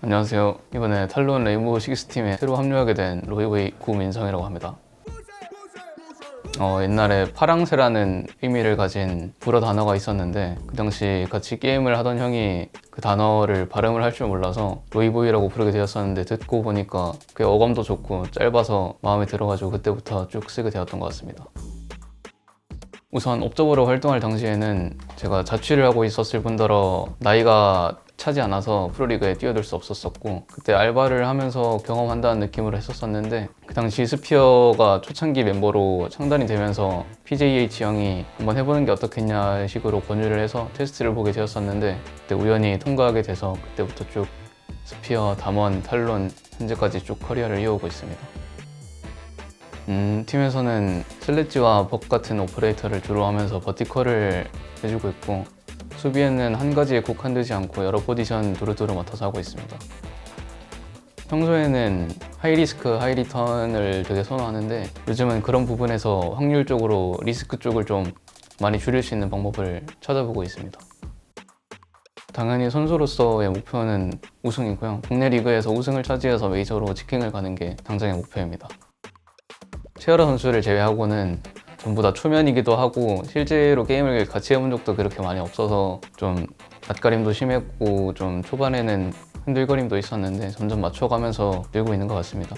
안녕하세요. 이번에 탈론 레인보우 식스 팀에 새로 합류하게 된 로이웨이 구민성이라고 합니다. 어, 옛날에 파랑새라는 의미를 가진 불어 단어가 있었는데 그 당시 같이 게임을 하던 형이 그 단어를 발음을 할 줄 몰라서 로이보이라고 부르게 되었었는데 듣고 보니까 꽤 어감도 좋고 짧아서 마음에 들어가지고 그때부터 쭉 쓰게 되었던 것 같습니다. 우선 업적으로 활동할 당시에는 제가 자취를 하고 있었을 뿐더러 나이가 차지 않아서 프로리그에 뛰어들 수 없었었고 그때 알바를 하면서 경험한다는 느낌으로 했었었는데 그 당시 스피어가 초창기 멤버로 창단이 되면서 PJH 형이 한번 해보는 게 어떻겠냐 식으로 권유를 해서 테스트를 보게 되었었는데 그때 우연히 통과하게 돼서 그때부터 쭉 스피어, 담원, 탈론 현재까지 쭉 커리어를 이어오고 있습니다. 음, 팀에서는 슬래지와 벅 같은 오퍼레이터를 주로 하면서 버티컬을 해주고 있고 수비에는 한 가지에 국한되지 않고 여러 포지션 두루두루 맡아서 하고 있습니다. 평소에는 하이리스크, 하이리턴을 되게 선호하는데 요즘은 그런 부분에서 확률적으로 리스크 쪽을 좀 많이 줄일 수 있는 방법을 찾아보고 있습니다. 당연히 선수로서의 목표는 우승이고요. 국내 리그에서 우승을 차지해서 메이저로 직행을 가는 게 당장의 목표입니다. 최열아 선수를 제외하고는 전부 다 초면이기도 하고 실제로 게임을 같이 해본 적도 그렇게 많이 없어서 좀 낯가림도 심했고 좀 초반에는 흔들거림도 있었는데 점점 맞춰가면서 늘고 있는 것 같습니다.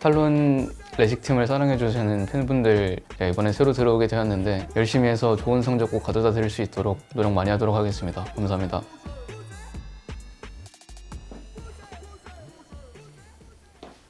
탈론 레식 팀을 사랑해주시는 팬분들 이번에 새로 들어오게 되었는데 열심히 해서 좋은 성적 꼭 가져다 드릴 수 있도록 노력 많이 하도록 하겠습니다. 감사합니다.